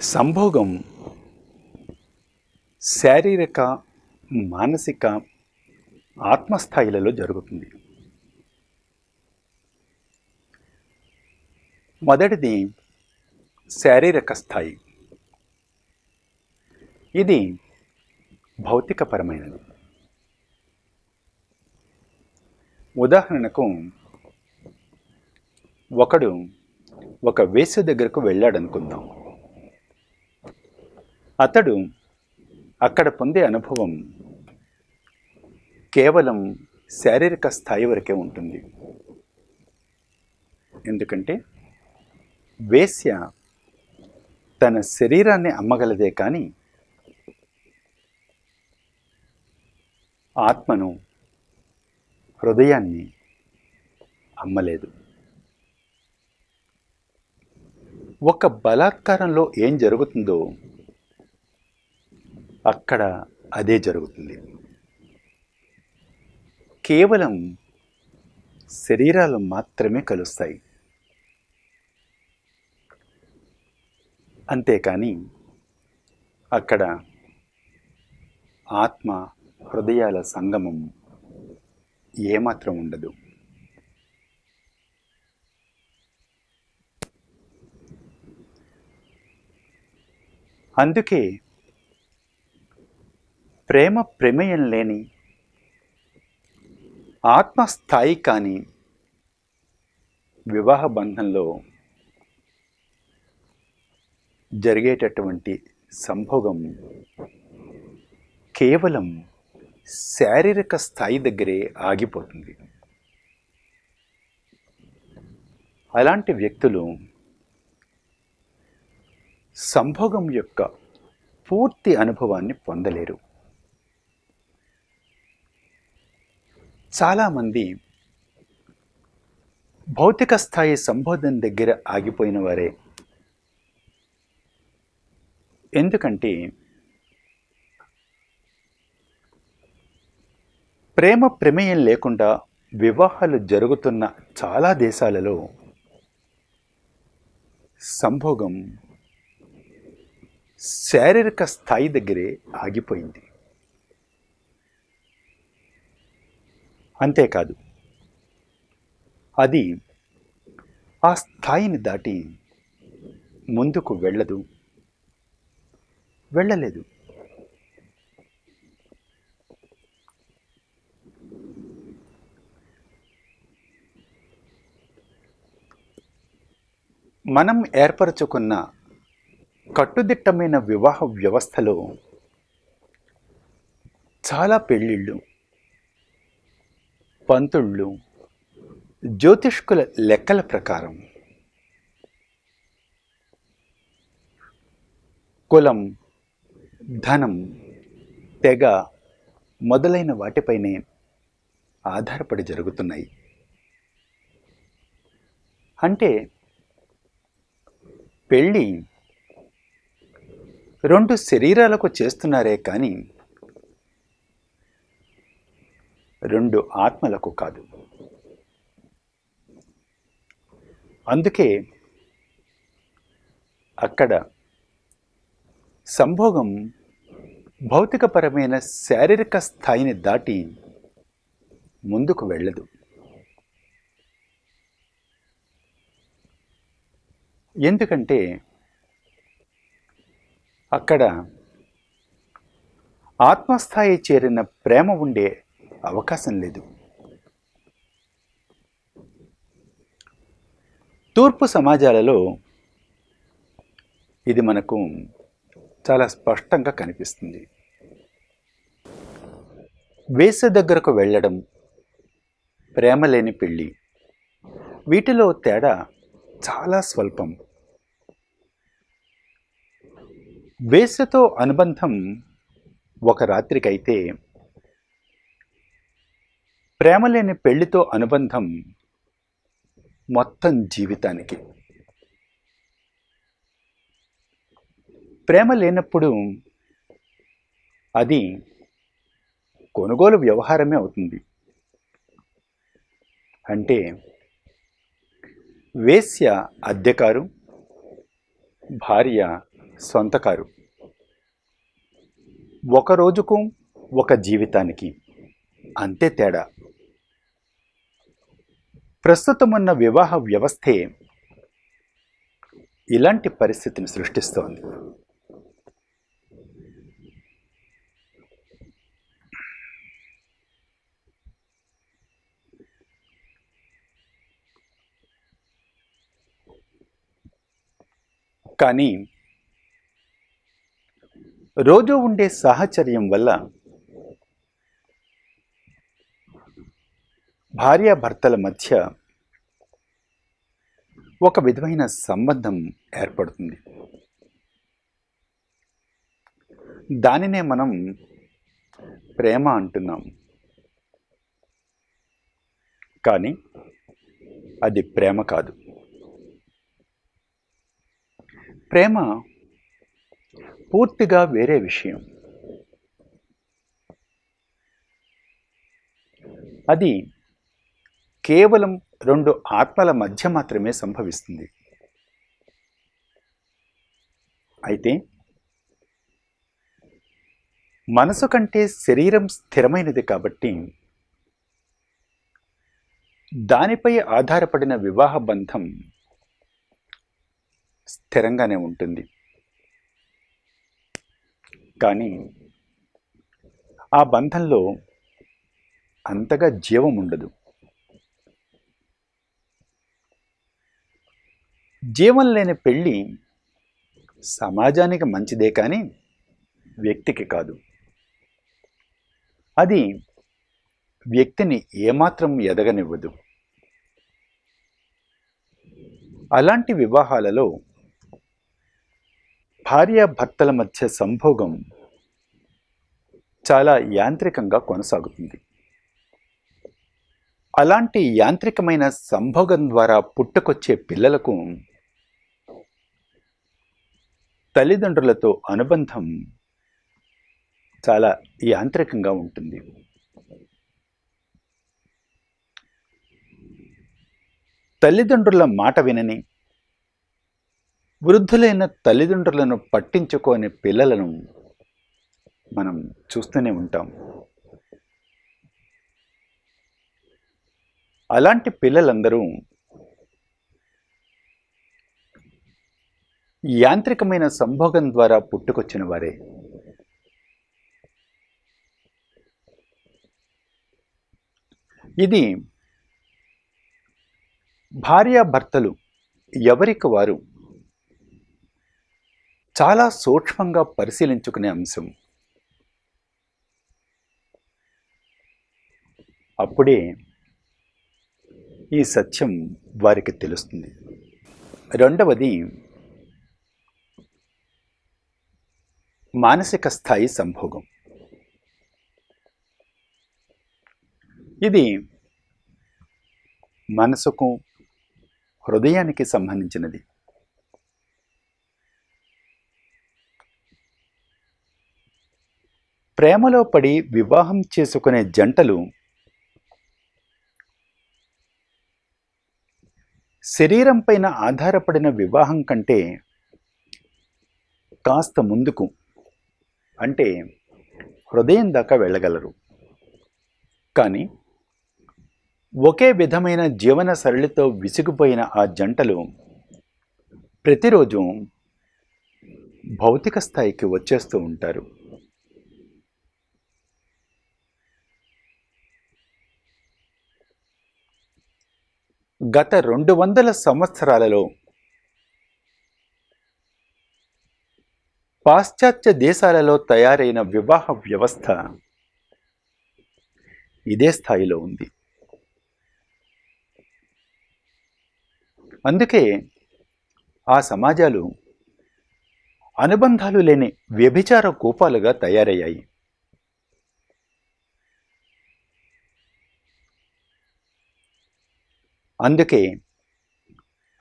సంభోగం శారీరక మానసిక ఆత్మస్థాయిలలో జరుగుతుంది. మొదటిది శారీరక స్థాయి. ఇది భౌతికపరమైనది. ఉదాహరణకు ఒకడు ఒక వేసు దగ్గరకు వెళ్ళాడనుకుందాం. అతడు అక్కడ పొందే అనుభవం కేవలం శారీరక స్థాయి వరకే ఉంటుంది. ఎందుకంటే వేశ్య తన శరీరాన్ని అమ్మగలదే కానీ ఆత్మను హృదయాన్ని అమ్మలేదు. ఒక బలాత్కారంలో ఏం జరుగుతుందో అక్కడ అదే జరుగుతుంది. కేవలం శరీరాలు మాత్రమే కలుస్తాయి. అంతేకాని అక్కడ ఆత్మ హృదయాల సంగమం ఏమాత్రం ఉండదు. అందుకే ప్రేమ ప్రమేయం లేని ఆత్మస్థాయి కాని వివాహ బంధంలో జరిగేటటువంటి సంభోగం కేవలం శారీరక స్థాయి దగ్గరే ఆగిపోతుంది. అలాంటి వ్యక్తులు సంభోగం యొక్క పూర్తి అనుభవాన్ని పొందలేరు. చాలామంది భౌతిక స్థాయి సంబోధన దగ్గర ఆగిపోయిన వారే ఎందుకంటే ప్రేమ ప్రమేయం లేకుండా వివాహాలు జరుగుతున్న చాలా దేశాలలో సంభోగం శారీరక స్థాయి దగ్గరే ఆగిపోయింది. అంతేకాదు. అది ఆ స్థాయిని దాటి ముందుకు వెళ్ళదు. వెళ్ళలేదు. మనం ఏర్పరచుకున్న కట్టుదిట్టమైన వివాహ వ్యవస్థలో చాలా పెళ్ళిళ్ళు పంతుళ్ళు జ్యోతిష్కుల లెక్కల ప్రకారం కులం ధనం తెగ మొదలైన వాటిపైనే ఆధారపడి జరుగుతున్నాయి. అంటే పెళ్ళి రెండు శరీరాలకు చేస్తున్నారే కానీ రెండు ఆత్మలకు కాదు. అందుకే అక్కడ సంభోగం భౌతికపరమైన శారీరక స్థాయిని దాటి ముందుకు వెళ్ళదు. ఎందుకంటే అక్కడ ఆత్మస్థాయి చేరిన ప్రేమ ఉండే అవకాశం లేదు. తూర్పు సమాజాలలో ఇది మనకు చాలా స్పష్టంగా కనిపిస్తుంది. వేస దగ్గరకు వెళ్ళడం ప్రేమ లేని పెళ్ళి వీటిలో తేడా చాలా స్వల్పం. వేసతో అనుబంధం ఒక రాత్రికైతే ప్రేమ లేని పెళ్ళితో అనుబంధం మొత్తం జీవితానికి. ప్రేమ లేనప్పుడు అది కొనుగోలు వ్యవహారమే అవుతుంది. అంటే వేశ్య అద్దెకారు భార్య సొంత కారు ఒక రోజుకు ఒక జీవితానికి అంతే తేడా. ప్రస్తుతం ఉన్న వివాహ వ్యవస్థే ఇలాంటి పరిస్థితిని సృష్టిస్తోంది. కానీ రోజు ఉండే సాహచర్యం వల్ల భార్యాభర్తల మధ్య ఒక విధమైన సంబంధం ఏర్పడుతుంది. దానినే మనం ప్రేమ అంటున్నాం. కానీ అది ప్రేమ కాదు. ప్రేమ పూర్తిగా వేరే విషయం. అది కేవలం రెండు ఆత్మల మధ్య మాత్రమే సంభవిస్తుంది. అయితే మనసు కంటే శరీరం స్థిరమైనది కాబట్టి దానిపై ఆధారపడిన వివాహ బంధం స్థిరంగానే ఉంటుంది. కానీ ఆ బంధంలో అంతగా జీవం ఉండదు. జీవం లేని పెళ్ళి సమాజానికి మంచిదే కానీ వ్యక్తికి కాదు. అది వ్యక్తిని ఏమాత్రం ఎదగనివ్వదు. అలాంటి వివాహాలలో భార్యాభర్తల మధ్య సంభోగం చాలా యాంత్రికంగా కొనసాగుతుంది. అలాంటి యాంత్రికమైన సంభోగం ద్వారా పుట్టుకొచ్చే పిల్లలకు తల్లిదండ్రులతో అనుబంధం చాలా యాంత్రికంగా ఉంటుంది. తల్లిదండ్రుల మాట వినని వృద్ధులైన తల్లిదండ్రులను పట్టించుకోని పిల్లలను మనం చూస్తూనే ఉంటాం. అలాంటి పిల్లలందరూ యాంత్రికమైన సంభోగం ద్వారా పుట్టుకొచ్చిన వారే. ఇది భార్యాభర్తలు ఎవరికి వారు చాలా సూక్ష్మంగా పరిశీలించుకునే అంశం. అప్పుడే ఈ సత్యం వారికి తెలుస్తుంది. రెండవది మానసిక స్థాయి సంభోగం. ఇది మనసుకు హృదయానికి సంబంధించినది. ప్రేమలో పడి వివాహం చేసుకునే జంటలు శరీరం పైన ఆధారపడిన వివాహం కంటే కాస్త ముందుకు. అంటే హృదయం దాకా వెళ్ళగలరు. కానీ ఒకే విధమైన జీవన సరళితో విసిగిపోయిన ఆ జంటలు ప్రతిరోజు భౌతిక స్థాయికి వచ్చేస్తూ ఉంటారు. గత రెండు వందల సంవత్సరాలలో పాశ్చాత్య దేశాలలో తయారైన వివాహ వ్యవస్థ ఇదే స్థాయిలో ఉంది. అందుకే ఆ సమాజాలు అనుబంధాలు లేని వ్యభిచార కూపాలుగా తయారయ్యాయి. అందుకే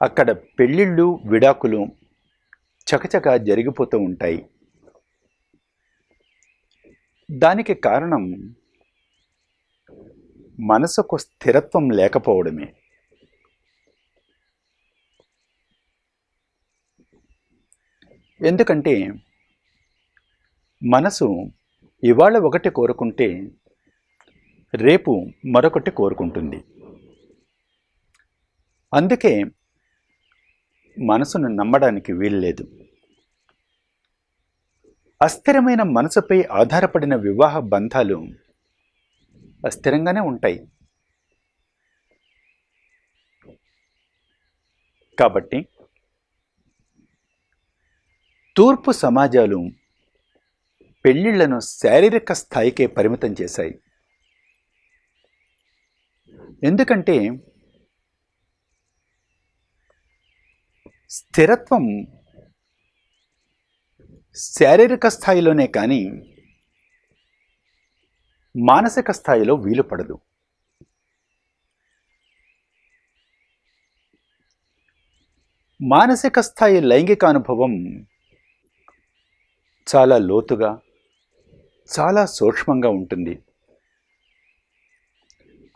అక్కడ పెళ్ళిళ్ళు విడాకులు చకచక జరిగిపోతూ ఉంటాయి. దానికి కారణం మనసుకు స్థిరత్వం లేకపోవడమే. ఎందుకంటే మనసు ఇవాళ ఒకటి కోరుకుంటే రేపు మరొకటి కోరుకుంటుంది. అందుకే మనసును నమ్మడానికి వీల్లేదు. అస్థిరమైన మనసుపై ఆధారపడిన వివాహ బంధాలు అస్థిరంగానే ఉంటాయి. కాబట్టి తూర్పు సమాజాలు పెళ్ళిళ్ళను శారీరక స్థాయికే పరిమితం చేశాయి. ఎందుకంటే స్థిరత్వం శారీరక స్థాయిలోనే కానీ మానసిక స్థాయిలో వీలు పడదు. మానసిక స్థాయి లైంగిక అనుభవం చాలా లోతుగా చాలా సూక్ష్మంగా ఉంటుంది.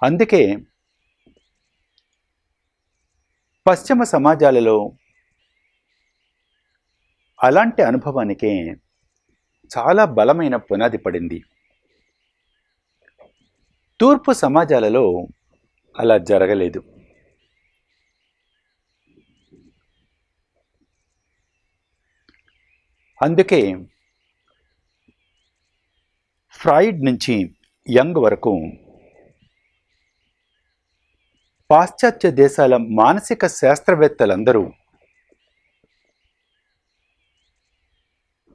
అందుకే పశ్చిమ సమాజాలలో అలాంటి అనుభవానికే చాలా బలమైన పునాది పడింది. తూర్పు సమాజాలలో అలా జరగలేదు. అందుకే ఫ్రాయిడ్ నుంచి యంగ్ వరకు పాశ్చాత్య దేశాల మానసిక శాస్త్రవేత్తలందరూ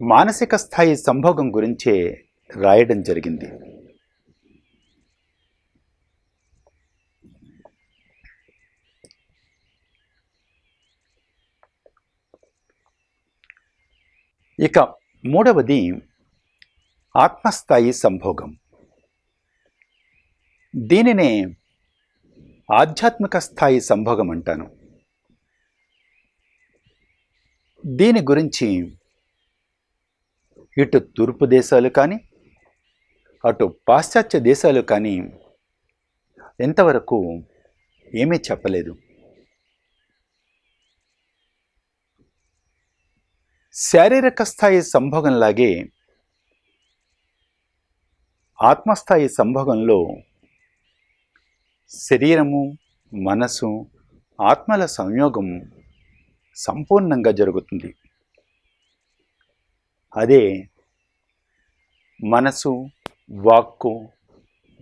మానసిక స్థాయి సంభోగం గురించే రాయడం జరిగింది. ఇక మూడవది ఆత్మస్థాయి సంభోగం. దీనినే ఆధ్యాత్మిక స్థాయి సంభోగం అంటాను. దీని గురించి ఇటు తూర్పు దేశాలు కానీ అటు పాశ్చాత్య దేశాలు కానీ ఎంతవరకు ఏమీ చెప్పలేదు. శారీరక స్థాయి సంభోగంలాగే ఆత్మస్థాయి సంభోగంలో శరీరము మనసు ఆత్మల సంయోగం సంపూర్ణంగా జరుగుతుంది. అదే మనసు వాక్కు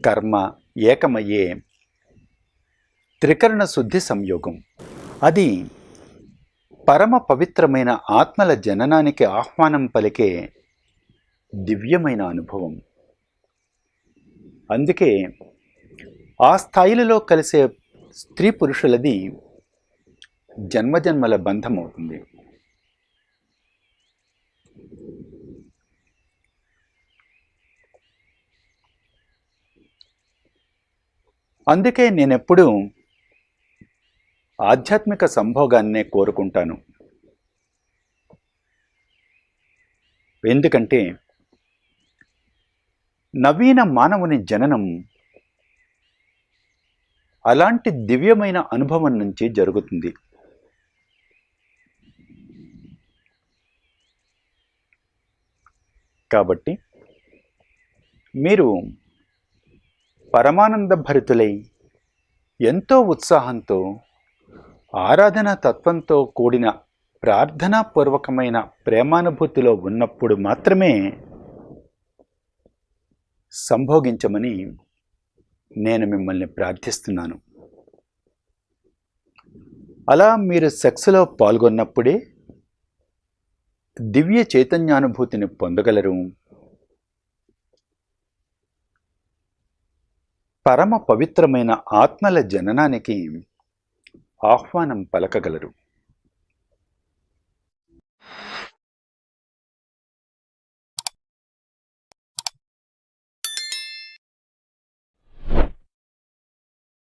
కర్మ ఏకమయ్యే త్రికరణ శుద్ధి సంయోగం. అది పరమ పవిత్రమైన ఆత్మల జననానికి ఆహ్వానం పలికే దివ్యమైన అనుభవం. అందుకే ఆ స్థాయిలలో కలిసే స్త్రీ పురుషులది జన్మజన్మల బంధం అవుతుంది అందుకే నేనెప్పుడూ ఆధ్యాత్మిక సంభోగాన్నే కోరుకుంటాను. ఎందుకంటే నవీన మానవుని జననం అలాంటి దివ్యమైన అనుభవం నుంచి జరుగుతుంది. కాబట్టి మీరు పరమానంద భరితులై ఎంతో ఉత్సాహంతో ఆరాధన తత్వంతో కూడిన ప్రార్థనాపూర్వకమైన ప్రేమానుభూతిలో ఉన్నప్పుడు మాత్రమే సంభోగించమని నేను మిమ్మల్ని ప్రార్థిస్తున్నాను. అలా మీరు సెక్స్లో పాల్గొన్నప్పుడే దివ్య చైతన్యానుభూతిని పొందగలరు. పరమ పవిత్రమైన ఆత్మల జననానికి ఆహ్వానం పలకగలరు.